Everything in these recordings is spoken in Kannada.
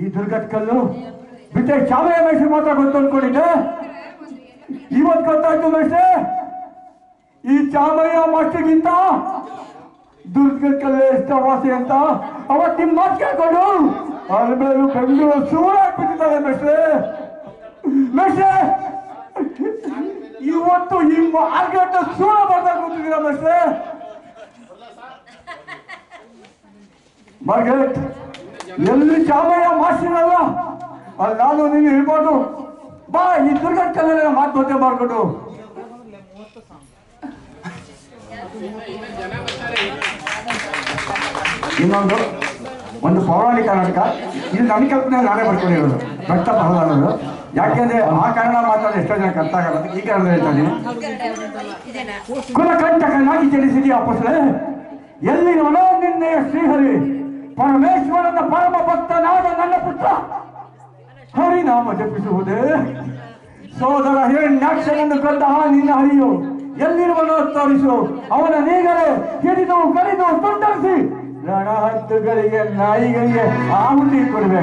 ಈ ದುರ್ಗದ ಕಲ್ಲು ಬಿಟ್ಟೆ ಶಾಲೆಯ ಮೇಷ್ಟ್ರು ಮಾತ್ರ ಗೊತ್ತು ಅನ್ಕೊಂಡಿದ್ದೆ. ಇವತ್ತು ಗೊತ್ತಾಯ್ತು ಮೇಷ್ಟ್ರೆ. ಈ ಚಾಮಯ್ಯ ಮಾಸ್ಟರ್ಗಿಂತ ದುರ್ಗದ ಕಲ್ಲು ಅಂತ ಅವತ್ತು ನಿಮ್ಮ ಮಾತು ಕೇಳ್ಕೊಂಡು ಮೇಲೂ ಬೆಂಗಳೂರು ಸೂರ ಹಾಕ್ಬಿಟ್ಟಿದ್ದಾರೆ ಮೇಷ್ಟ್ರೆ. ಮೇಷ್ಟ್ರೆ, ಇವತ್ತು ಈ ಮಾರ್ಕೆಟ್ ಸೂರ ಬರ್ತಾ ಕೂತಿದ್ದೀರ ಮೇಷ್ಟ್ರೆ? ಮಾರ್ಗೆಟ್. ಎಲ್ಲಿ ಚಾಮಯ್ಯ ಮಾಸ್ಟರ್ನಲ್ಲ ಅಲ್ಲಿ ನಾನು ನೀನು ಇರ್ಬೋದು ಬಾ, ಈ ದುರ್ಗದ ಮಾತು ಗೊತ್ತೇ ಮಾಡ್ಕೊಂಡು ಇನ್ನೊಂದು, ಒಂದು ಪೌರಾಣಿಕ ನಾಟಕ. ಇದು ನನ್ನ ಕಲ್ಪನೆ ನಾನೇ ಬರ್ಕೊಂಡಿರೋದು ರಕ್ತ ಅನ್ನೋದು ಯಾಕೆಂದ್ರೆ ಆ ಕನ್ನಡ ಮಾತಾಡೋ ಎಷ್ಟೋ ಜನ ಅರ್ಥ ಆಗಲ್ಲ ಈ ಕನ್ನಡ ಹೇಳ್ತಾ ಇದ್ದೀನಿ ಕುಲಕಂಟಕನಾಗಿ ಜನಿಸಿದೆಯಾ ಎಲ್ಲಿ ನೋಡೋ ನಿನ್ನೆಯ ಶ್ರೀಹರಿ ಪರಮೇಶ್ವರನ ಪರಮ ಭಕ್ತನಾದ ನನ್ನ ಪುತ್ರ. ಹರಿನಾಮ ಜಪಿಸುವುದೇ. ಸೋದರ ಹಿರಣ್ಯಾಕ್ಷನನ್ನು ಕೊಂದ ಆ ನಿನ್ನ ಹರಿಯು, ಎಲ್ಲಿರುವನೋ ತೋರಿಸು ಅವನ ನೀಗರೆ ಹಿಡಿದು ಕಡಿದು ತುಂಡರಿಸಿ ರಣಹತ್ತುಗಳಿಗೆ ನಾಯಿಗಳಿಗೆ ಆಹುತಿ ಕೊಡುವೆ.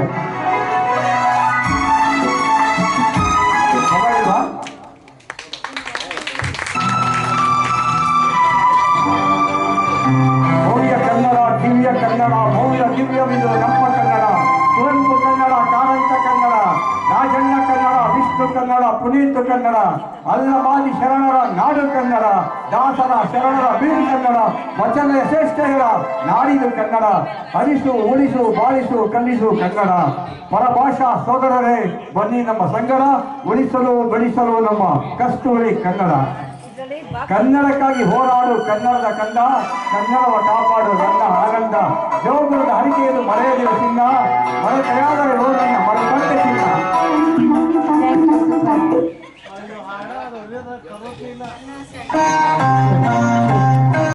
ಕನ್ನಡ, ಪುನೀತ್ ಕನ್ನಡ ಅಲ್ಲಮಾದಿ ಶರಣರ, ನಾಡು ಕನ್ನಡ, ದಾಸರ ಶರಣರ ಬೀರು ಕನ್ನಡ, ವಚನ ಶ್ರೇಷ್ಠರ, ನಾಡಿದು ಕನ್ನಡ ಅರಿಸು ಉಳಿಸು, ಬಾಳಿಸು ಕಲಿಸು ಕನ್ನಡ. ಪರಭಾಷಾ ಸೋದರರೇ, ಬನ್ನಿ ನಮ್ಮ ಸಂಗಡ, ಉಳಿಸಲು, ಬೆಳೆಸಲು ನಮ್ಮ ಕಸ್ತೂರಿ ಕನ್ನಡ. ಕನ್ನಡಕ್ಕಾಗಿ ಹೋರಾಡು, ಕನ್ನಡದ ಕಂದ, ಕನ್ನಡವ ಕಾಪಾಡು, ನನ್ನ ಆನಂದ. ದೇವಗುರದ ಹರಿಕೆಯನ್ನು ಮರೆಯದಿರು ಚಿನ್ನ ಮರೆತೆಯಾದರೆ ಮರೆ ಮರೆತಂತೆ 好了。小朋